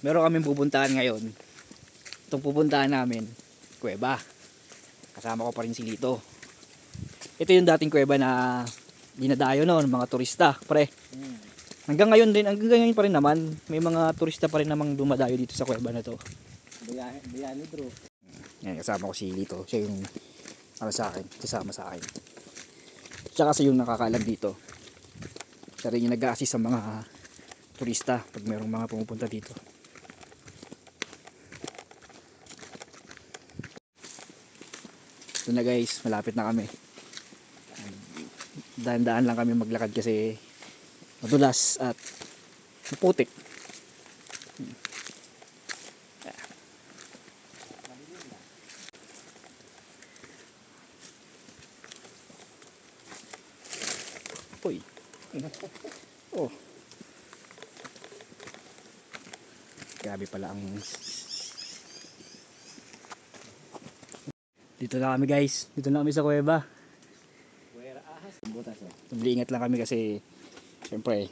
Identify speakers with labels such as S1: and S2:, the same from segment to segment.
S1: meron kaming pupuntahan ngayon. Itong pupuntahan namin, kuweba. Kasama ko pa rin si Lito. Ito yung dating kuweba na dinadayo noon, mga turista, pre. Hanggang ngayon din, hanggang ngayon pa rin naman, may mga turista pa rin namang dumadayo dito sa kuweba na to.
S2: Bayani, bayani bro.
S1: Yan, kasama ko si Lito. Siya yung ano sa akin, kasama sa akin. Siya kasi yung nakakaalam dito. Siya rin yung nag-assist sa mga turista pag mayroong mga pumupunta dito. Ito na guys, malapit na kami. Daan-daan lang kami maglakad kasi madulas at maputik. Uy. Oh. Grabe pala ang Dito na kami guys. Dito na kami sa kuweba. Tumuli ingat lang kami kasi syempre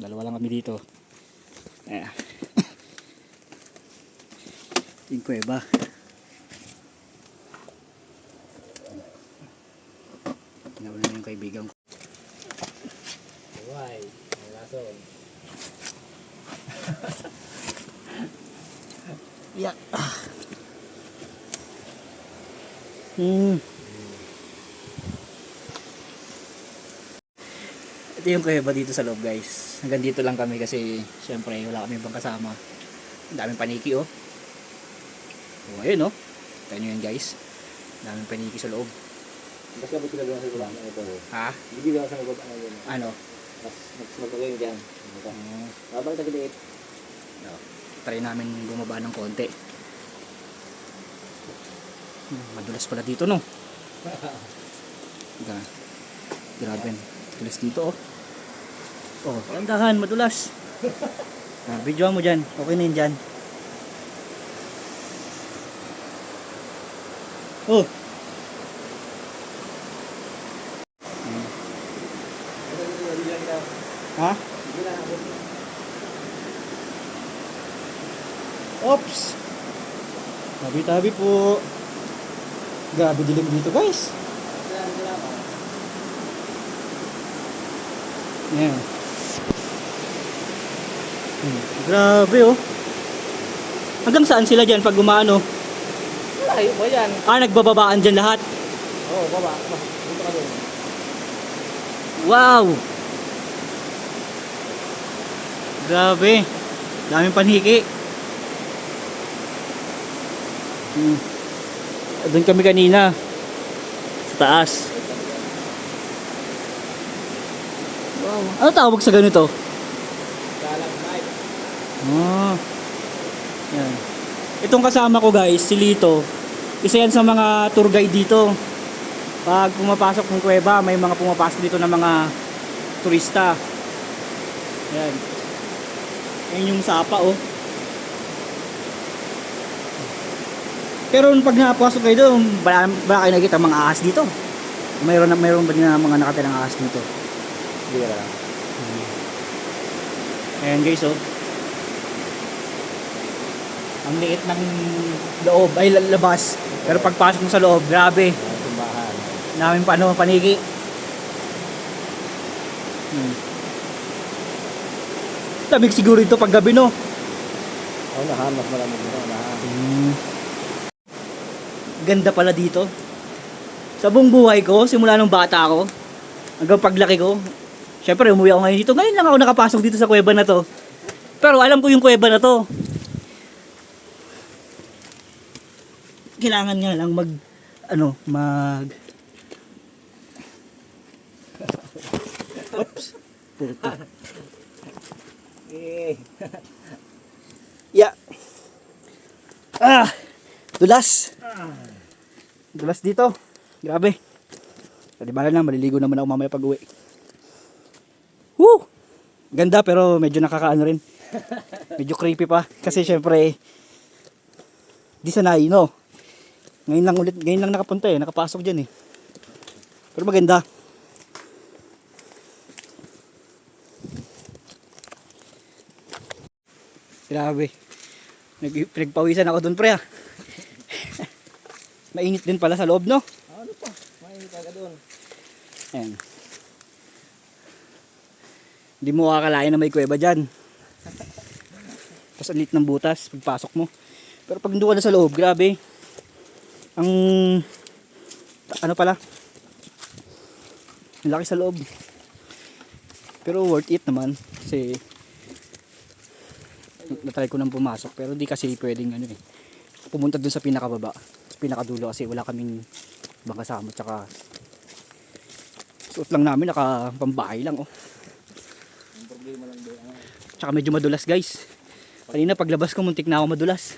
S1: dalawa lang kami dito. Eh. Yung kuweba. Mo na yung kaibigan ko.
S2: Buhay. May lason.
S1: Yeah. Hmm. Ito yung kuweba dito sa loob guys. Hanggang dito lang kami kasi syempre wala kami ibang kasama. Ang daming paniki oh. Oh, ayun oh. Tignan nyo yan guys. Ang daming paniki sa loob.
S2: Basta ba sila sa baba na ito?
S1: Ha?
S2: Hindi ba sa na yun?
S1: Ano?
S2: Mas mas magagawin dyan.
S1: Uh,
S2: Habang tagiliit.
S1: no. Try namin bumaba ng konti. Madulas pala dito no. Gra Grabe. Madulas dito oh. Oh, dahan madulas. Ah, video mo dyan. Okay na yun dyan. Oh. Hmm. Ha? Oops! Tabi-tabi po. Grabe dilim dito guys. Yan. Hmm, grabe oh. Hanggang saan sila dyan pag gumano?
S2: Layo ba yan?
S1: Ah, nagbababaan dyan lahat.
S2: Oo, baba. baba. Dito ka doon.
S1: Wow! Grabe. Daming panhiki. Hmm. Doon kami kanina. Sa taas. Wow. Ano tawag sa ganito?
S2: Night.
S1: Ah. Yan. Itong kasama ko guys, si Lito. Isa yan sa mga tour guide dito. Pag pumapasok ng kuweba, may mga pumapasok dito ng mga turista. Yan. Yan yung sapa oh. Pero pag napasok kayo doon, bala kayo nakikita mga ahas dito. Mayroon na mayroon ba din na mga nakatirang ahas dito?
S2: Bira.
S1: Ayan guys oh. Ang liit ng loob ay labas. Pero pagpasok mo sa loob, grabe.
S2: Simbahan.
S1: Namin pa ano, panigi. Hmm. Lamig siguro ito pag gabi no.
S2: Oo, nahan. Mas malamig dito. Nahan.
S1: Hmm. Ganda pala dito. Sa buong buhay ko, simula nung bata ako, hanggang paglaki ko, syempre umuwi ako ngayon dito. Ngayon lang ako nakapasok dito sa kuweba na to. Pero alam ko yung kuweba na to. Kailangan nga lang mag, ano, mag... Oops. Puto. Yeah. Ah! Dulas. Dulas dito. Grabe. Sa di bala lang, maliligo naman ako mamaya pag uwi. Woo! Ganda pero medyo nakakaano rin. Medyo creepy pa. Kasi syempre, di sanay, no? Ngayon lang ulit, ngayon lang nakapunta eh. Nakapasok dyan eh. Pero maganda. Grabe. Nag pinagpawisan ako dun pre ah. Mainit din pala sa loob no?
S2: Ano pa? Mainit ka doon.
S1: Ayan. Hindi mo kakalain na may kuweba dyan. Tapos ang liit ng butas, pagpasok mo. Pero pag doon ka na sa loob, grabe. Ang, ano pala, ang laki sa loob. Pero worth it naman. Kasi, natry ko nang pumasok. Pero di kasi pwedeng ano eh. Pumunta dun sa pinakababa. Sa pinakadulo kasi wala kaming ibang kasama. Tsaka, suot lang namin, naka pambahay lang oh.
S2: Ang problema lang doon.
S1: Tsaka medyo madulas guys. Kanina paglabas ko muntik na ako madulas.